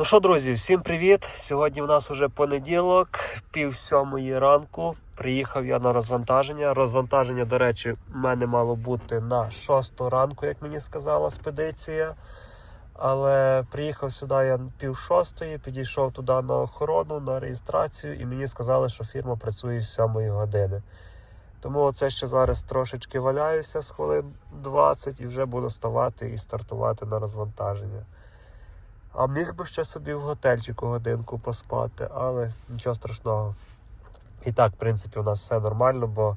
Ну що, друзі, всім привіт! Сьогодні в нас вже понеділок, пів сьомої ранку. Приїхав я на розвантаження. Розвантаження, до речі, в мене мало бути на 6 ранку, як мені сказала спедиція. Але приїхав сюди я пів шостої, підійшов туди на охорону, на реєстрацію, і мені сказали, що фірма працює з 7 години. Тому оце ще зараз трошечки валяюся з хвилин 20 і вже буду ставати і стартувати на розвантаження. А міг би ще собі в готельчику годинку поспати, але нічого страшного. І так, в принципі, у нас все нормально, бо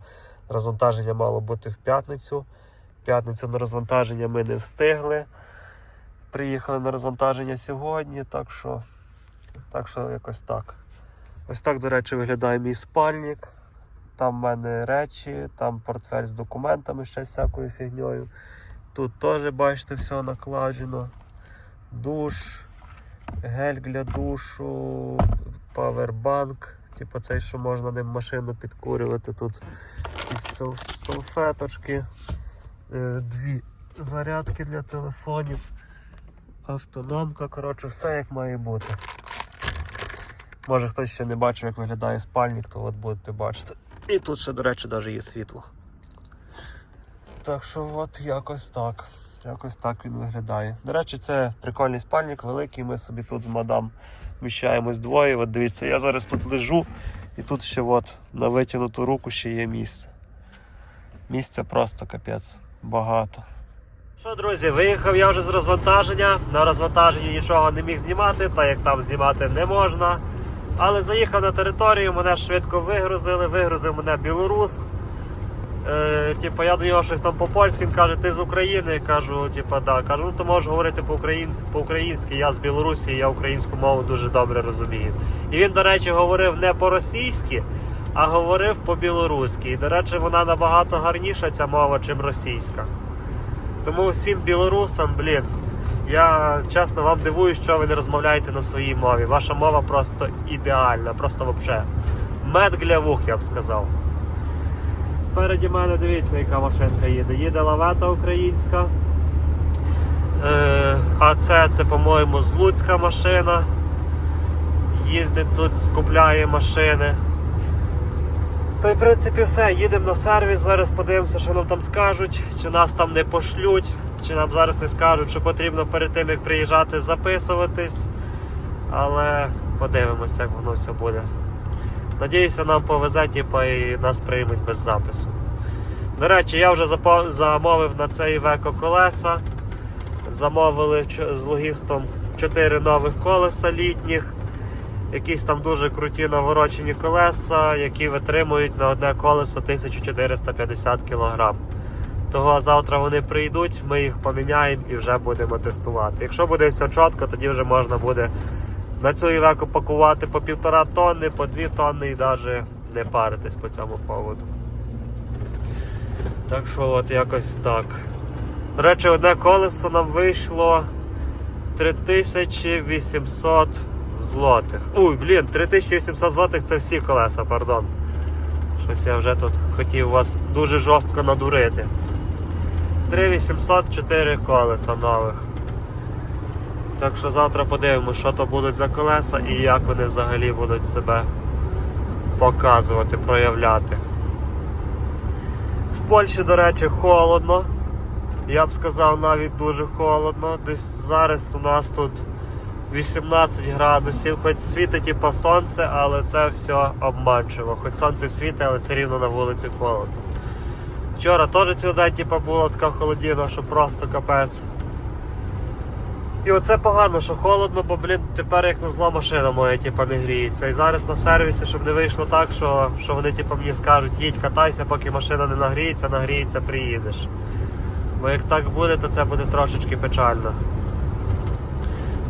розвантаження мало бути в п'ятницю. П'ятницю на розвантаження ми не встигли. Приїхали на розвантаження сьогодні, так що, так що якось так. Ось так, до речі, виглядає мій спальник. Там в мене речі, там портфель з документами ще всякою фігньою. Тут теж, бачите, все накладено. Душ, гель для душу, павербанк. Типу цей, що можна ним машину підкурювати. Тут якісь салфеточки, е, дві зарядки для телефонів, автономка, коротше, все як має бути. Може хтось ще не бачив, як виглядає спальник, то от будете бачити. І тут ще, до речі, навіть є світло. Так що от якось так. Якось так він виглядає. До речі, це прикольний спальник, великий. Ми собі тут з мадам вміщаємось двоє. От дивіться, я зараз тут лежу, і тут ще от на витягнуту руку ще є місце. Місця просто капець. Багато. Що, друзі, виїхав я вже з розвантаження. На розвантаженні нічого не міг знімати, так як там знімати не можна. Але заїхав на територію, мене швидко вигрузили, вигрузив мене білорус. Е, типу, я до нього щось там по-польськи, він каже, ти з України. Кажу, типу, да. Кажу, ну то можеш говорити по-українськи, я з Білорусі, я українську мову дуже добре розумію. І він, до речі, говорив не по-російськи, а говорив по-білоруськи. І, до речі, вона набагато гарніша, ця мова, чим російська. Тому всім білорусам, блін, я чесно вам дивуюсь, що ви не розмовляєте на своїй мові. Ваша мова просто ідеальна, просто взагалі. Мед для вух, я б сказав. Спереді мене дивіться, яка машинка їде. Їде лавета українська. Е, а це, це, по-моєму, з Луцька машина. Їздить тут, скупляє машини. То й в принципі все, їдемо на сервіс, зараз подивимося, що нам там скажуть, чи нас там не пошлють, чи нам зараз не скажуть, що потрібно перед тим, як приїжджати, записуватись. Але подивимося, як воно все буде. Надіюся, нам повезе, типу, і нас приймуть без запису. До речі, я вже замовив на цей веко колеса. Замовили з логістом 4 нових колеса літніх. Якісь там дуже круті наворочені колеса, які витримують на одне колесо 1450 кг. Того завтра вони прийдуть, ми їх поміняємо і вже будемо тестувати. Якщо буде все чітко, тоді вже можна буде на цю івеку пакувати по півтора тонни, по дві тонни і навіть не паритись по цьому поводу. Так що от якось так. До речі, одне колесо нам вийшло 3800 злотих. Ой, блін, 3800 злотих це всі колеса, пардон. Щось я вже тут хотів вас дуже жорстко надурити. 3800 4 колеса нових. Так що завтра подивимося, що то будуть за колеса і як вони взагалі будуть себе показувати, проявляти. В Польщі, до речі, холодно. Я б сказав навіть дуже холодно. Десь зараз у нас тут 18 градусів, хоч світить типа сонце, але це все обманчиво. Хоч сонце світить, але все рівно на вулиці холодно. Вчора теж цілий день типа, була така холодіна, що просто капець. І оце погано, що холодно, бо, блін, тепер як на зло машина моя типа, не гріється. І зараз на сервісі, щоб не вийшло так, що, що вони типа, мені скажуть, їдь, катайся, поки машина не нагріється, нагріється, приїдеш. Бо як так буде, то це буде трошечки печально.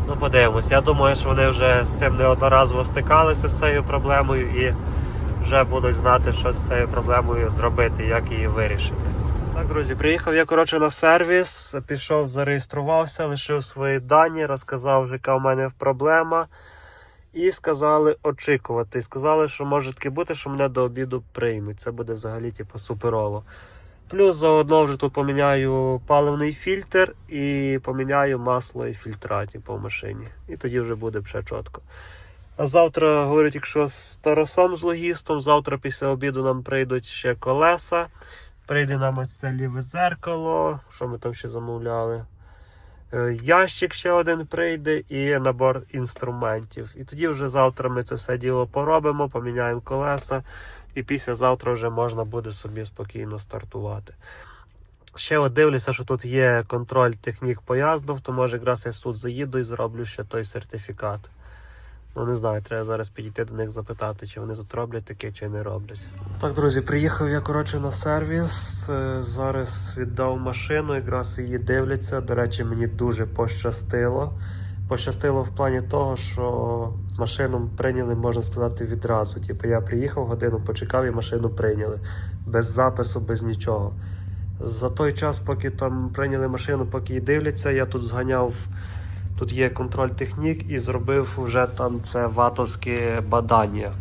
Ну, подивимось. Я думаю, що вони вже з цим неодноразово стикалися з цією проблемою і вже будуть знати, що з цією проблемою зробити, як її вирішити. Так, друзі, приїхав я коротше на сервіс, пішов, зареєструвався, лишив свої дані, розказав, яка в мене проблема. І сказали очікувати. І сказали, що може таки бути, що мене до обіду приймуть. Це буде взагалі типу, суперово. Плюс заодно вже тут поміняю паливний фільтр і поміняю масло і фільтраті по машині. І тоді вже буде все чітко. А завтра, говорять, якщо з Тарасом з логістом, завтра після обіду нам прийдуть ще колеса. Прийде нам ось це ліве зеркало. Що ми там ще замовляли? Е, Ящик ще один прийде і набор інструментів. І тоді вже завтра ми це все діло поробимо, поміняємо колеса, і післязавтра вже можна буде собі спокійно стартувати. Ще от дивлюся, що тут є контроль технік поїздів, то може якраз я тут заїду і зроблю ще той сертифікат. Ну не знаю, треба зараз підійти до них запитати, чи вони тут роблять таке, чи не роблять. Так, друзі, приїхав я коротше на сервіс. Е, Зараз віддав машину, якраз її дивляться. До речі, мені дуже пощастило. Пощастило в плані того, що машину прийняли, можна сказати, відразу. Типу я приїхав, годину почекав і машину прийняли. Без запису, без нічого. За той час, поки там прийняли машину, поки її дивляться, я тут зганяв. Тут є контроль технік і зробив вже там це ватовське бадання.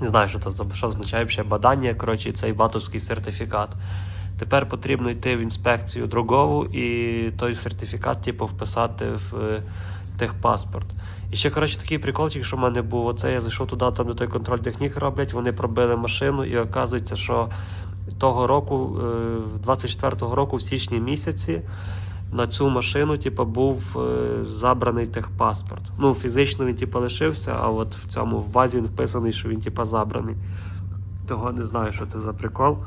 Не знаю, що це що означає ще бадання. Коротше, цей ватовський сертифікат. Тепер потрібно йти в інспекцію дрогову і той сертифікат, типу, вписати в е, техпаспорт. І ще, коротше, такий приколчик, що в мене був. Оце я зайшов туди, там де той контроль технік роблять, вони пробили машину, і оказується, що того року, е, 24-го року, в січні місяці, на цю машину, типу, був е, забраний техпаспорт. Ну, фізично він, типу, лишився, а от в цьому в базі він вписаний, що він, типу, забраний. Того не знаю, що це за прикол.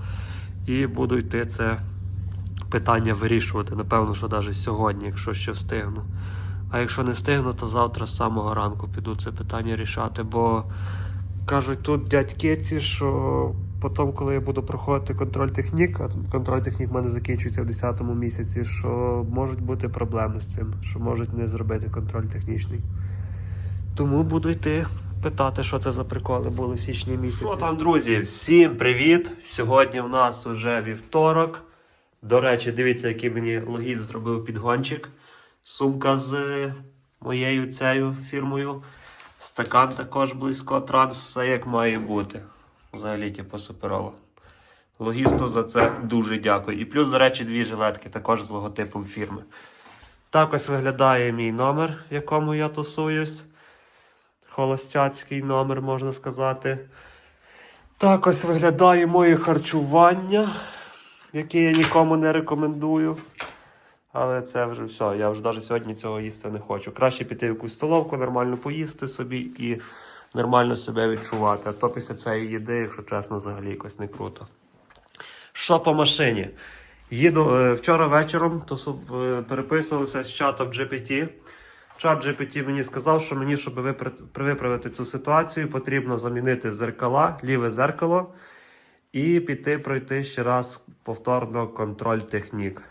І буду йти це питання вирішувати. Напевно, що навіть сьогодні, якщо ще встигну. А якщо не встигну, то завтра з самого ранку піду це питання рішати. Бо кажуть тут дядьки ці, що потім, коли я буду проходити контроль технік, а контроль технік в мене закінчується в 10-му місяці, що можуть бути проблеми з цим, що можуть не зробити контроль технічний. Тому буду йти питати, що це за приколи були в січні місяці. Що там, друзі? Всім привіт! Сьогодні в нас уже вівторок. До речі, дивіться, який мені логіст зробив підгончик. Сумка з моєю цією фірмою. Стакан також близько, транс, все як має бути. Взагалі, типу, суперово. Логісту за це дуже дякую. І плюс, до речі, дві жилетки також з логотипом фірми. Так ось виглядає мій номер, в якому я тусуюсь. Холостяцький номер, можна сказати. Так ось виглядає моє харчування, яке я нікому не рекомендую. Але це вже все. Я вже навіть сьогодні цього їсти не хочу. Краще піти в якусь столовку, нормально поїсти собі і нормально себе відчувати. А то після цієї їди, якщо чесно, взагалі якось не круто. Що по машині? Їду е, вчора вечором, то е, переписувався з чатом GPT. Чат GPT мені сказав, що мені, щоб випра- виправити цю ситуацію, потрібно замінити зеркала, ліве зеркало і піти пройти ще раз повторно контроль технік.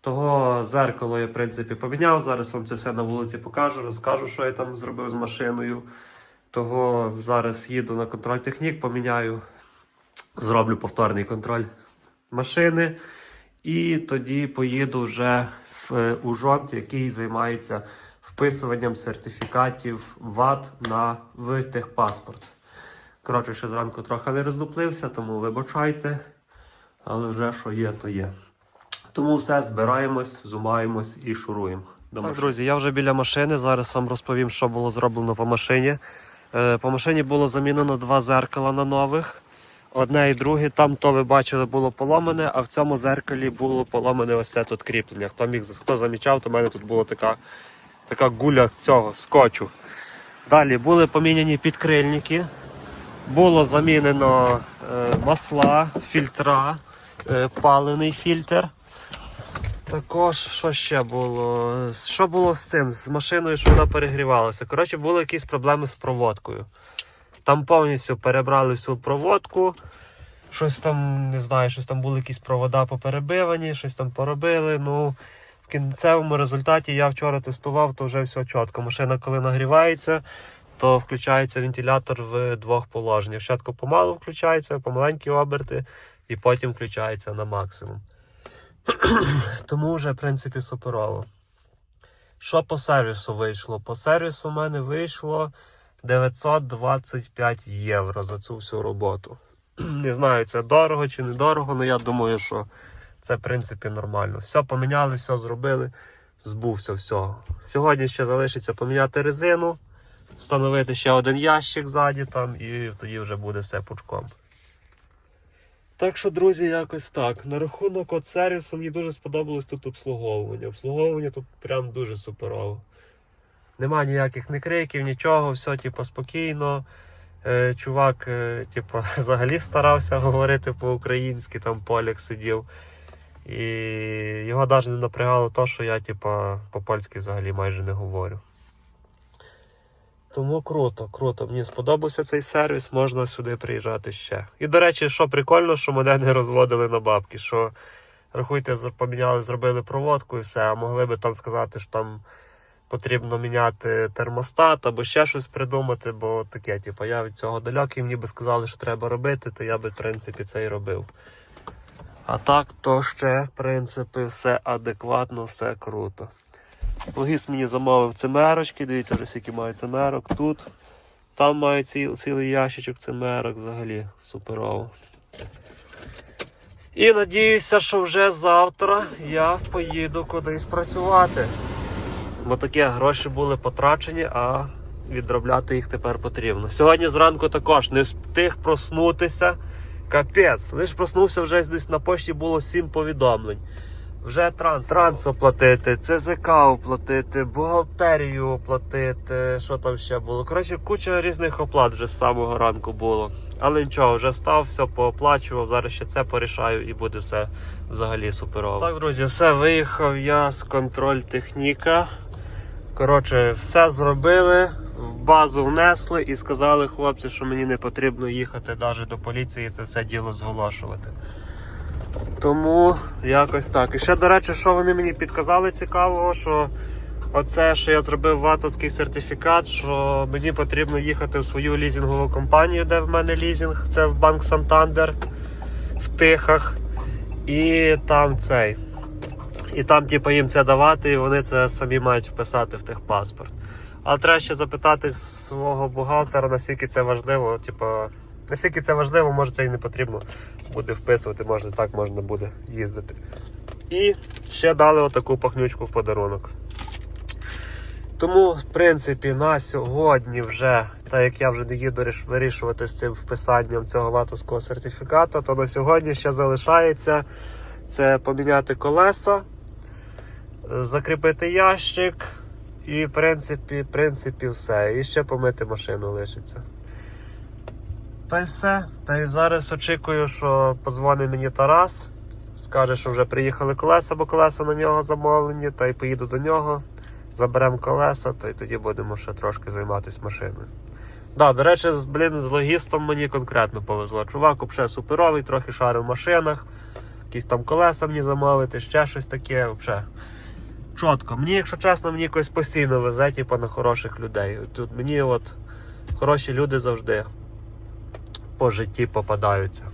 Того зеркало я, в принципі, поміняв. Зараз вам це все на вулиці покажу, розкажу, що я там зробив з машиною. Того зараз їду на контроль технік, поміняю, зроблю повторний контроль машини. І тоді поїду вже в е, Ужонт, який займається вписуванням сертифікатів ВАТ на в техпаспорт. Коротше, ще зранку трохи не роздуплився, тому вибачайте. Але вже що є, то є. Тому все, збираємось, зумаємось і шуруємо. Так, друзі, я вже біля машини. Зараз вам розповім, що було зроблено по машині. Е, по машині було замінено два зеркала на нових. Одне і друге. Там, то ви бачили, було поломане, а в цьому зеркалі було поломане ось це тут кріплення. Хто міг хто замічав, то в мене тут була така, така гуля цього скотчу. Далі були поміняні підкрильники. Було замінено е, масла, фільтра, е, паливний фільтр. Також, що ще було? Що було з цим? З машиною, що вона перегрівалася. Коротше, були якісь проблеми з проводкою. Там повністю перебрали всю проводку. Щось там, не знаю, щось там були якісь провода поперебивані, щось там поробили. Ну, в кінцевому результаті я вчора тестував, то вже все чітко. Машина, коли нагрівається, то включається вентилятор в двох положеннях. Спочатку помалу включається, помаленькі оберти, і потім включається на максимум. Тому вже, в принципі, суперово. Що по сервісу вийшло? По сервісу у мене вийшло 925 євро за цю всю роботу. Не знаю, це дорого чи недорого, але я думаю, що це в принципі нормально. Все поміняли, все зробили, збувся всього. Сьогодні ще залишиться поміняти резину, встановити ще один ящик ззаді там, і тоді вже буде все пучком. Так що, друзі, якось так. На рахунок от сервісу мені дуже сподобалось тут обслуговування. Обслуговування тут прям дуже суперово. Нема ніяких не криків, нічого, все типу, спокійно. Е, чувак, е, типу, взагалі старався говорити по-українськи, там поляк сидів. І його навіть не напрягало те, що я, типу, по-польськи взагалі майже не говорю. Тому круто, круто. Мені сподобався цей сервіс, можна сюди приїжджати ще. І до речі, що прикольно, що мене не розводили на бабки. Що рахуйте, поміняли, зробили проводку і все, а могли би там сказати, що там потрібно міняти термостат або ще щось придумати, бо таке, типу, я від цього далекий, мені би сказали, що треба робити, то я би, в принципі, це і робив. А так, то ще, в принципі, все адекватно, все круто. Логіст мені замовив цимерочки, дивіться, вже скільки має цимерок тут. Там ці, цілий ящичок цимерок, взагалі суперово. І надіюся, що вже завтра я поїду кудись працювати. Бо такі гроші були потрачені, а відробляти їх тепер потрібно. Сьогодні зранку також не встиг проснутися. Капець, лиш проснувся вже десь на пошті було 7 повідомлень. Вже транс, транс оплатити, ЦЗК оплатити, бухгалтерію оплатити, що там ще було. Коротше, куча різних оплат вже з самого ранку було. Але нічого, вже став, все пооплачував. Зараз ще це порішаю і буде все взагалі суперово. Так, друзі, все, виїхав я з контроль техніка. Коротше, все зробили, в базу внесли і сказали хлопці, що мені не потрібно їхати навіть до поліції це все діло зголошувати. Тому якось так. І ще, до речі, що вони мені підказали цікавого, що оце, що я зробив ватовський сертифікат, що мені потрібно їхати в свою лізингову компанію, де в мене лізинг, це в банк Сантандер в Тихах. І там цей. І там, типу, їм це давати, і вони це самі мають вписати в техпаспорт. Але треба ще запитати свого бухгалтера, наскільки це важливо. Типу, наскільки це важливо, може це і не потрібно буде вписувати, може так можна буде їздити. І ще дали отаку пахнючку в подарунок. Тому, в принципі, на сьогодні вже, так як я вже не їду вирішувати з цим вписанням цього ватовського сертифіката, то на сьогодні ще залишається це поміняти колеса, закріпити ящик і, в принципі, в принципі, все. І ще помити машину лишиться. Та й все. Та й зараз очікую, що позвонить мені Тарас. Скаже, що вже приїхали колеса, бо колеса на нього замовлені, та й поїду до нього, заберемо колеса, та й тоді будемо ще трошки займатися машиною. Да, до речі, з, блін, з логістом мені конкретно повезло. Чувак взагалі суперовий, трохи шарив в машинах, якісь там колеса мені замовити, ще щось таке. Взагалі. Чітко. Мені, якщо чесно, мені якось постійно везе, типу, на хороших людей. Тут мені от хороші люди завжди по житті попадаються.